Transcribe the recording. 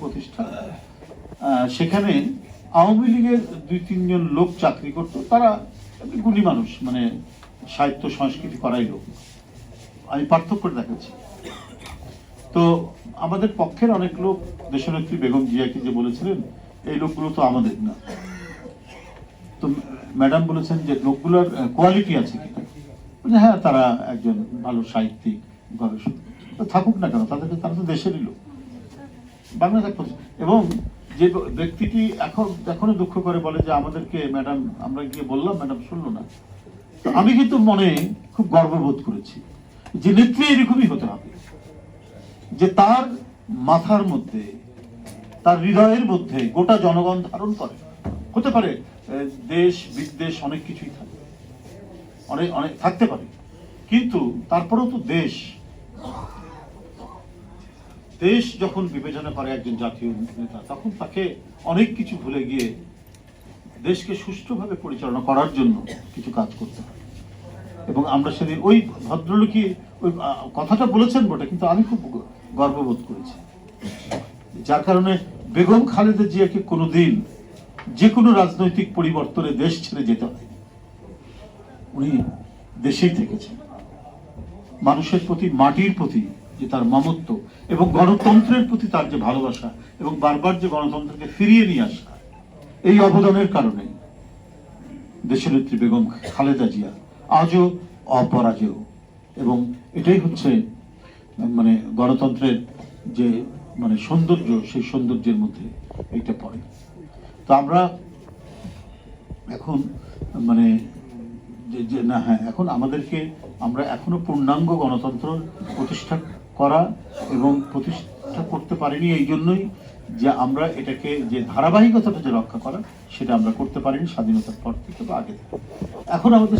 প্রতিষ্ঠান। সেখানে আওয়ামী লীগের দুই, তিনজন লোক চাকরি করতো। তারা গুণী মানুষ মানে সাহিত্য, সংস্কৃতি করাই লোক। আমি পার্থক্য দেখাচ্ছি। তো আমাদের পক্ষের অনেক লোক, দেশনেত্রী বেগম জিয়াকে যে বলেছিলেন, এই লোকগুলো তো আমাদের না। তো ম্যাডাম বলেছেন যে লোকগুলোর কোয়ালিটি আছে কিনা। হ্যাঁ তারা একজন ভালো সাহিত্যিক, গবেষক। থাকুক না কেন, তাদেরকে, তারা তো দেশেরই লোক। বাংলা এক এবং যে ব্যক্তিটি এখন এখনও দুঃখ করে বলে যে আমাদেরকে, ম্যাডাম, আমরা গিয়ে বললাম, ম্যাডাম শুনলো না। আমি কিন্তু মনে খুব গর্ববোধ করেছি যে নেত্রী এরকমই হতে হবে। যে তার মাথার মধ্যে, তার হৃদয়ের মধ্যে গোটা জনগণ ধারণ করে। হতে পারে দেশ, বিদ্বেষ অনেক কিছুই থাকে অনেক অনেক থাকতে পারে। কিন্তু তারপরেও তো দেশ দেশ যখন বিবেচনা করে একজন জাতীয় নেতা, তখন তাকে অনেক কিছু ভুলে গিয়ে দেশকে সুষ্ঠুভাবে পরিচালনা করার জন্য কিছু কাজ করতে হয়। এবং আমরা সেদিন ওই ভদ্রলোকই ওই কথাটা বলেছেন বটে, কিন্তু আমি খুব গর্ববোধ করেছি। যার কারণে বেগম খালেদা জিয়াকে কোনোদিন যে কোনো রাজনৈতিক পরিবর্তনে দেশ ছেড়ে যেতে হয়। উনি দেশেই থেকেছেন। মানুষের প্রতি, মাটির প্রতি যে তার মমত্ব এবং গণতন্ত্রের প্রতি তার যে ভালোবাসা এবং বারবার যে গণতন্ত্রকে ফিরিয়ে নিয়ে আসা, এই অবদানের কারণে দেশনেত্রী বেগম খালেদা জিয়া আজও অপরাজেয়। এবং এটাই হচ্ছে মানে গণতন্ত্রের যে মানে সৌন্দর্য, সেই সৌন্দর্যের মধ্যে এটা পড়ে তো আমরা এখন মানে যে, না হ্যাঁ এখন আমাদেরকে আমরা এখনও পূর্ণাঙ্গ গণতন্ত্র প্রতিষ্ঠা করা এবং প্রতিষ্ঠা করতে পারিনি এই জন্যই যে আমরা এটাকে যে ধারাবাহিকতাটা যে রক্ষা করা, সেটা আমরা করতে পারিনি স্বাধীনতার পর থেকে বা আগে থেকে। এখন আমাদের